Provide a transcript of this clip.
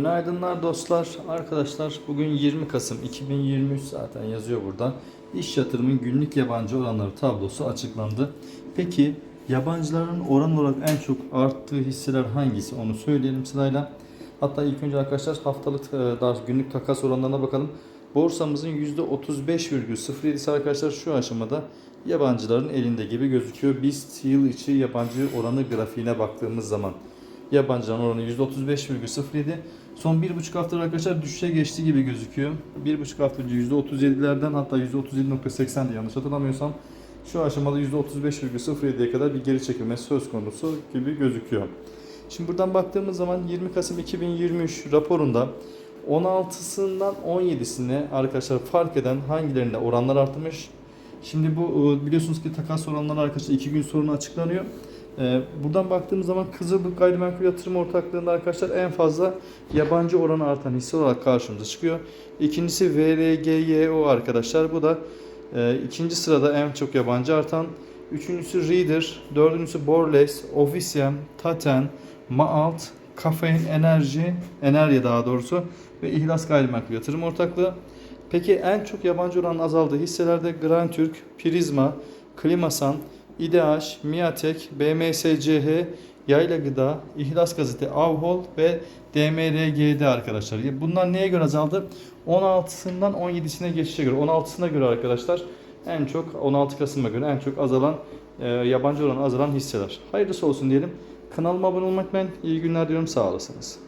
Günaydınlar dostlar, arkadaşlar. Bugün 20 Kasım 2023 zaten yazıyor burada. İş yatırımın günlük yabancı oranları tablosu açıklandı. Peki yabancıların oran olarak en çok arttığı hisseler hangisi onu söyleyelim sırayla. Hatta ilk önce arkadaşlar haftalık e, günlük takas oranlarına bakalım. Borsamızın %35,07'si arkadaşlar şu aşamada yabancıların elinde gibi gözüküyor. BIST yıl içi yabancı oranı grafiğine baktığımız zaman yabancıların oranı %35,07. Son 1,5 haftadır arkadaşlar düşüşe geçti gibi gözüküyor. 1,5 hafta önce %37'lerden hatta %37.80'di yanlış hatırlamıyorsam. Şu aşamada %35,07'ye kadar bir geri çekilme söz konusu gibi gözüküyor. Şimdi buradan baktığımız zaman 20 Kasım 2023 raporunda 16'sından 17'sine arkadaşlar fark eden hangilerinde oranlar artmış. Şimdi bu e, biliyorsunuz ki takas oranları arkadaşlar 2 gün sonra açıklanıyor. Ee, Buradan baktığımız zaman Kızıldık Gayrimenkul Yatırım Ortaklığı'nda arkadaşlar en fazla yabancı oranı artan hisse olarak karşımıza çıkıyor. İkincisi VRGYO arkadaşlar. Bu da e, ikinci sırada en çok yabancı artan. Üçüncüsü Reader, dördüncüsü Borles, Ofisiem, Taten, Maalt, Kafein Enerji, Enerji daha doğrusu ve İhlas Gayrimenkul Yatırım Ortaklığı. Peki en çok yabancı oranın azaldığı hisselerde Grand Türk, Prizma, Klimasan, İDH, Miatek, BMSCH, Yayla Gıda, İhlas Gazete, Avhol ve DMRG'de arkadaşlar. Bunlar neye göre azaldı? 16'sından 17'sine geçişe göre. 16'sına göre arkadaşlar en çok 16 Kasım'a göre en çok azalan e, yabancı oranı azalan hisseler. Hayırlısı olsun diyelim. Kanalıma abone olmak ben iyi günler diyorum sağ olasınız.